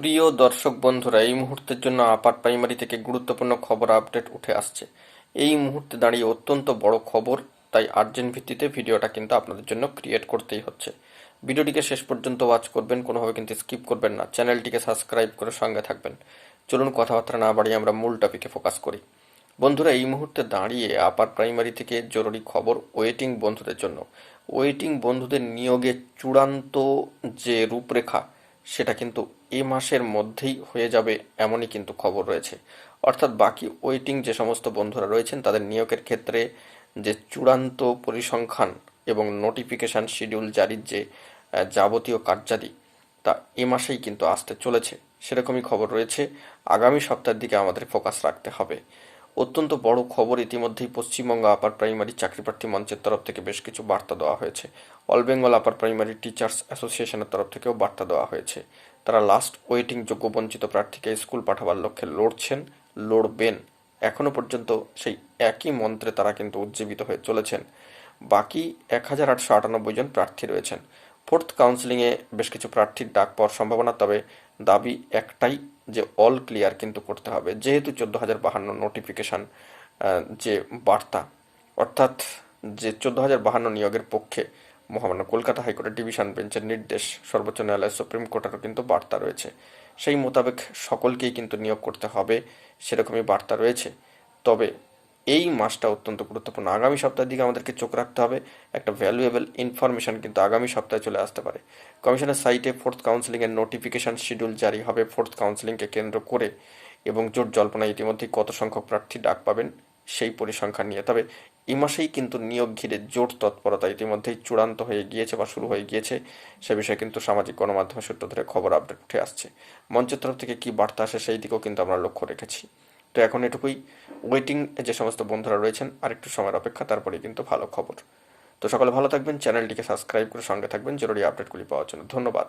প্রিয় দর্শক বন্ধুরা, এই মুহূর্তের জন্য আপার প্রাইমারি থেকে গুরুত্বপূর্ণ খবর আপডেট উঠে আসছে। এই মুহূর্তে দাঁড়িয়ে অত্যন্ত বড় খবর, তাই আর্জেন্ট ভিত্তিতে ভিডিওটা কিন্তু আপনাদের জন্য ক্রিয়েট করতেই হচ্ছে। ভিডিওটিকে শেষ পর্যন্ত ওয়াচ করবেন, কোনোভাবে কিন্তু স্কিপ করবেন না। চ্যানেলটিকে সাবস্ক্রাইব করে সঙ্গে থাকবেন। চলুন কথাবার্তা না বাড়িয়ে আমরা মূল টপিকে ফোকাস করি। বন্ধুরা, এই মুহূর্তে দাঁড়িয়ে আপার প্রাইমারি থেকে জরুরি খবর ওয়েটিং বন্ধুদের জন্য। ওয়েটিং বন্ধুদের নিয়োগে চূড়ান্ত যে রূপরেখা সেটা কিন্তু এ মাসের মধ্যেই হয়ে যাবে এমনই কিন্তু খবর রয়েছে। অর্থাৎ বাকি ওয়েটিং যে সমস্ত বন্ধুরা রয়েছেন, তাদের নিয়োগের ক্ষেত্রে যে চূড়ান্ত পরিসংখ্যান এবং নোটিফিকেশান শিডিউল জারির যে যাবতীয় কার্যাদি, তা এ মাসেই কিন্তু আসতে চলেছে। সেরকমই খবর রয়েছে। আগামী সপ্তাহের দিকে আমাদের ফোকাস রাখতে হবে। অত্যন্ত বড় খবর ইতিমধ্যেই পশ্চিমবঙ্গ আপার প্রাইমারি চাকরিপ্রার্থী মঞ্চের তরফ থেকে বেশ কিছু বার্তা দেওয়া হয়েছে। All Bengal upper primary teachers অ্যাসোসিয়েশনের তরফ থেকেও বার্তা দেওয়া হয়েছে। তারা লাস্ট ওয়েটিং যোগ্য বঞ্চিত প্রার্থীকে স্কুল পাঠাবার লক্ষ্যে লড়ছেন, লড়বেন। এখনও পর্যন্ত সেই একই মন্ত্রে তারা কিন্তু উজ্জীবিত হয়ে চলেছেন। বাকি এক হাজার আটশো আটানব্বই জন প্রার্থী রয়েছেন। ফোর্থ কাউন্সিলিংয়ে বেশ কিছু প্রার্থীর ডাক পাওয়ার সম্ভাবনা, তবে দাবি একটাই যে অল ক্লিয়ার কিন্তু করতে হবে, যেহেতু চোদ্দ হাজার বাহান্ন নোটিফিকেশান যে বার্তা, অর্থাৎ যে চোদ্দ হাজার বাহান্ন নিয়োগের পক্ষে মহামান্য কলকাতা হাইকোর্টের ডিভিশন বেঞ্চের নির্দেশ, সর্বোচ্চ ন্যায়ালয় সুপ্রিম কোর্টেরও কিন্তু বার্তা রয়েছে। সেই মোতাবেক সকলকেই কিন্তু নিয়োগ করতে হবে, সেরকমই বার্তা রয়েছে। তবে এই মাসটা অত্যন্ত গুরুত্বপূর্ণ। আগামী সপ্তাহের দিকে আমাদেরকে চোখ রাখতে হবে। একটা ভ্যালুয়েবল ইনফরমেশন কিন্তু আগামী সপ্তাহে চলে আসতে পারে। কমিশনের সাইটে ফোর্থ কাউন্সিলিংয়ের নোটিফিকেশন শিডিউল জারি হবে। ফোর্থ কাউন্সিলিংকে কেন্দ্র করে এবং জোট জল্পনায় ইতিমধ্যেই কত সংখ্যক প্রার্থী ডাক পাবেন সেই পরিসংখ্যান নিয়ে। তবে এই মাসেই কিন্তু নিয়োগ ঘিরে জোট তৎপরতা ইতিমধ্যেই চূড়ান্ত হয়ে গিয়েছে বা শুরু হয়ে গিয়েছে। সে বিষয়ে কিন্তু সামাজিক গণমাধ্যমের সূত্র ধরে খবর আপডেট উঠে আসছে। মঞ্চের তরফ থেকে কি বার্তা আসে সেই দিকেও কিন্তু আমরা লক্ষ্য রেখেছি। তো এখন এটুকুই। ওয়েটিং যে সমস্ত বন্ধুরা রয়েছেন আর একটু সময়ের অপেক্ষা, তারপরে কিন্তু ভালো খবর। তো সকলে ভালো থাকবেন, চ্যানেলটিকে সাবস্ক্রাইব করে সঙ্গে থাকবেন, জরুরি আপডেটগুলি পাওয়ার জন্য। ধন্যবাদ।